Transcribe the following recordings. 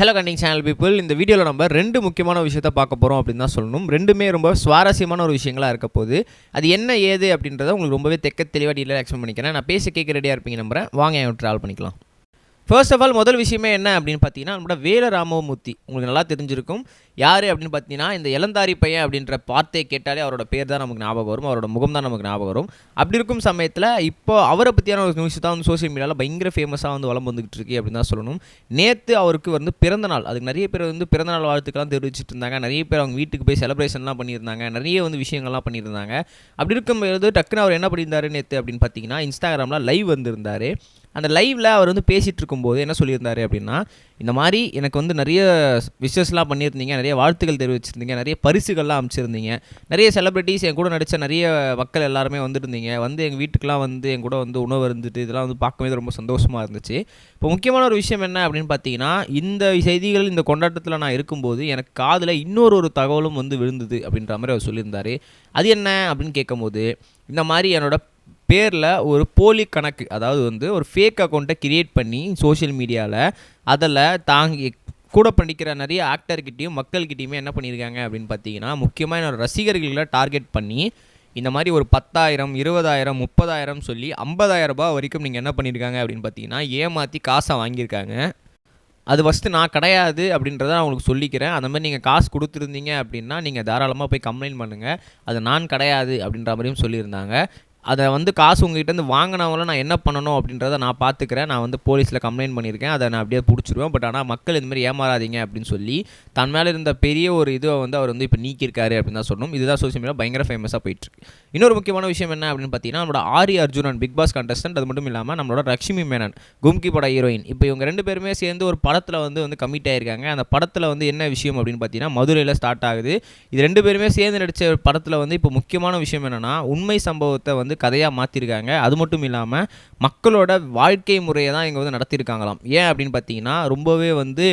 Hello கண்டிங் channel people இந்த வீடியோவில் நம்ம ரெண்டு முக்கியமான விஷயத்தை பார்க்க போகிறோம் அப்படின்னு தான் சொல்லணும். ரெண்டுமே ரொம்ப சுவாரஸ்யமான ஒரு விஷயங்களா இருக்க போது அது என்ன ஏது அப்படின்றத உங்களுக்கு ரொம்பவே தெக்க தெளிவாக டீலாக எக்ஸ்பிளைன் பண்ணிக்கிறேன். நான் பேச கேட்க ரெடியாக இருப்பீங்க நம்புறேன். வாங்க என் ட்ராவல் பண்ணிக்கலாம். ஃபர்ஸ்ட் ஆஃப் ஆல் முதல் விஷயமே என்ன அப்படின்னு பார்த்தீங்கன்னா நம்மளோட வேல ராமமூர்த்தி உங்களுக்கு நல்லா தெரிஞ்சிருக்கும். யார் அப்படின்னு பார்த்தீங்கன்னா இந்த இளந்தாரி பையன் அப்படின்ற வார்த்தையை கேட்டாலே அவரோட பேர் தான் நமக்கு ஞாபகம் வரும். அவரோட முகம் தான் நமக்கு ஞாபகம் வரும். அப்படி இருக்கும் சமயத்தில் இப்போ அவரை பற்றியான ஒரு நியூஸ் தான் வந்து சோஷியல் மீடியாவில் பயங்கர ஃபேமஸாக வந்து வளம் வந்துகிட்டு இருக்கு அப்படின்னு தான் சொல்லணும். நேற்று அவருக்கு வந்து பிறந்த நாள். அதுக்கு நிறைய பேர் வந்து பிறந்த நாள் வாழ்த்துக்கெல்லாம் தெரிவிச்சிட்டு இருந்தாங்க. நிறைய பேர் அவங்க வீட்டுக்கு போய் செலிப்ரேஷன்லாம் பண்ணியிருந்தாங்க. நிறைய வந்து விஷயங்கள்லாம் பண்ணியிருந்தாங்க. அப்படி இருக்கும்போது டக்குன்னு அவர் என்ன பண்ணியிருந்தாரு நேற்று அப்படின்னு பார்த்தீங்கன்னா இன்ஸ்டாகிராமில் லைவ் வந்திருந்தாரு. அந்த லைவில் அவர் வந்து பேசிகிட்டு இருக்கும்போது என்ன சொல்லியிருந்தாரு அப்படின்னா இந்த மாதிரி எனக்கு வந்து நிறைய விஷஸ்லாம் பண்ணியிருந்தீங்க நிறைய வாழ்த்துக்கள் தெரிவிச்சிருந்தீங்க நிறைய பரிசுகள்லாம் அமைச்சிருந்தீங்க நிறைய செலிப்ரிட்டிஸ் என் கூட நடித்த நிறைய மக்கள் எல்லாருமே வந்துருந்தீங்க வந்து எங்கள் வீட்டுக்கெலாம் வந்து என் கூட வந்து உணவு இருந்துட்டு இதெல்லாம் வந்து பார்க்கும்போது ரொம்ப சந்தோஷமாக இருந்துச்சு. இப்போ முக்கியமான ஒரு விஷயம் என்ன அப்படின்னு பார்த்தீங்கன்னா இந்த செய்திகள் இந்த கொண்டாட்டத்தில் நான் இருக்கும்போது எனக்கு காதில் இன்னொரு ஒரு தகவலும் வந்து விழுந்தது அப்படின்ற மாதிரி அவர் சொல்லியிருந்தார். அது என்ன அப்படின்னு கேட்கும்போது இந்த மாதிரி என்னோட பேரில் ஒரு போலி கணக்கு அதாவது வந்து ஒரு ஃபேக் அக்கௌண்ட்டை கிரியேட் பண்ணி சோஷியல் மீடியாவில் அதில் தாங்கி கூட படிக்கிற நிறைய ஆக்டர்கிட்டையும் மக்கள்கிட்டையுமே என்ன பண்ணியிருக்காங்க அப்படின்னு பார்த்தீங்கன்னா முக்கியமாக என்னோடய ரசிகர்களை டார்கெட் பண்ணி இந்த மாதிரி ஒரு பத்தாயிரம் இருபதாயிரம் முப்பதாயிரம் சொல்லி ஐம்பதாயிரம் ரூபாய் வரைக்கும் நீங்கள் என்ன பண்ணியிருக்காங்க அப்படின்னு பார்த்தீங்கன்னா ஏமாற்றி காசை வாங்கியிருக்காங்க. அது ஃபஸ்ட்டு நான் கிடையாது அப்படின்றத நான் உங்களுக்கு சொல்லிக்கிறேன். அந்த மாதிரி நீங்கள் காசு கொடுத்துருந்தீங்க அப்படின்னா நீங்கள் தாராளமாக போய் கம்ப்ளைண்ட் பண்ணுங்கள் அது நான் கிடையாது அப்படின்ற மாதிரியும் சொல்லியிருந்தாங்க. அதை வந்து காசு உங்ககிட்டருந்து வாங்கினவங்கள நான் என்ன பண்ணணும் அப்படின்றத நான் பார்த்துக்கிறேன். நான் வந்து போலீஸில் கம்ப்ளைண்ட் பண்ணியிருக்கேன். அதை நான் அப்படியே பிடிச்சிருவேன். பட் ஆனால் மக்கள் இந்தமாதிரி ஏமாறாதீங்க அப்படின்னு சொல்லி தன் மேலே இருந்த பெரிய ஒரு இதுவை வந்து அவர் வந்து இப்போ நீக்கியிருக்காரு அப்படின்னு தான் சொல்லணும். இதுதான் சோஷியல் மீடியா பயங்கர ஃபேமஸாக போயிட்டுருக்கு. இன்னொரு முக்கியமான விஷயம் என்ன அப்படின்னு பார்த்தீங்கன்னா நம்மளோட Aari Arjunan Bigg Boss contestant அது மட்டும் இல்லாமல் நம்மளோட லக்ஷ்மி மேனன் கும்கி பட ஹீரோயின் இப்போ இவங்க ரெண்டு பேருமே சேர்ந்து ஒரு படத்தில் வந்து வந்து கமிட் ஆகியிருக்காங்க அந்த படத்தில் வந்து என்ன விஷயம் அப்படின்னு பார்த்தீங்கன்னா மதுரையில் ஸ்டார்ட் ஆகுது. இது ரெண்டு பேருமே சேர்ந்து நடித்த படத்தில் வந்து இப்போ முக்கியமான விஷயம் என்னென்னா உண்மை சம்பவத்தை வந்து கதையாக மாற்றிருக்காங்க அது மட்டும் இல்லாமல் மக்களோட வாழ்க்கை முறையை தான் இங்கே வந்து நடத்தியிருக்காங்களாம் ஏன் அப்படின்னு பார்த்தீங்கன்னா ரொம்பவே வந்து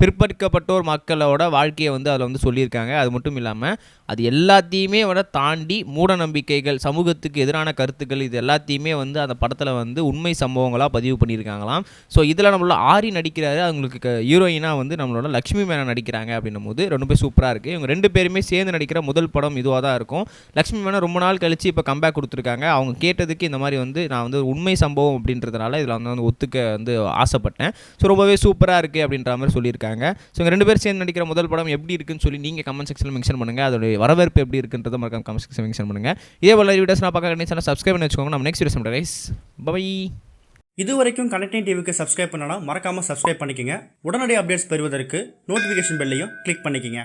பிற்படுத்தப்பட்டோர் மக்களோட வாழ்க்கையை வந்து அதில் வந்து சொல்லியிருக்காங்க. அது மட்டும் இல்லாமல் அது எல்லாத்தையுமே விட தாண்டி மூட நம்பிக்கைகள் சமூகத்துக்கு எதிரான கருத்துக்கள் இது எல்லாத்தையுமே வந்து அந்த படத்தில் வந்து உண்மை சம்பவங்களாக பதிவு பண்ணியிருக்காங்களாம். ஸோ இதில் நம்மளோட ஆரி நடிக்கிறாரு. அவங்களுக்கு ஹீரோயினாக வந்து நம்மளோட லக்ஷ்மி மேனன் நடிக்கிறாங்க அப்படின்னும் போது ரொம்ப சூப்பராக இருக்குது இவங்க ரெண்டு பேருமே சேர்ந்து நடிக்கிற முதல் படம் இதுவாக தான் இருக்கும். லக்ஷ்மி மேனன் ரொம்ப நாள் கழித்து இப்போ கம்பேக் கொடுத்துருக்காங்க. அவங்க கேட்டதுக்கு இந்த மாதிரி வந்து நான் வந்து உண்மை சம்பவம் அப்படின்றதுனால இதில் வந்து ஒத்துக்க வந்து ஆசைப்பட்டேன். ஸோ ரொம்பவே சூப்பராக இருக்குது அப்படின்ற மாதிரி சொல்லியிருக்காங்க. ஸோ இவங்க ரெண்டு பேர் சேர்ந்து நடிக்கிற முதல் படம் எப்படி இருக்குன்னு சொல்லி நீங்கள் கமெண்ட் செக்ஷனில் மென்ஷன் பண்ணுங்கள் அதோடைய வரவேற்பு எப்படி இருக்குன்றதை மறக்காம கமெண்ட் செக்ஷன் மென்ஷன் பண்ணுங்கள் இதே போல வீடியோஸ் நான் பார்க்க கண்டிப்பாக சப்ஸ்கிரைப் பண்ணி வச்சுக்கோங்க. நம்ம நெக்ஸ்ட் வீடியோ ரைஸ் பை இது வரைக்கும் கனெக்டிங் டிவிக்கு சப்ஸ்கிரைப் பண்ணனா மறக்காமல் சப்ஸ்கிரைப் பண்ணிக்கங்க. உடனடி அப்டேட்ஸ் பெறுவதற்கு நோட்டிஃபிகேஷன் பெல்லையும் கிளிக் பண்ணிக்கங்க.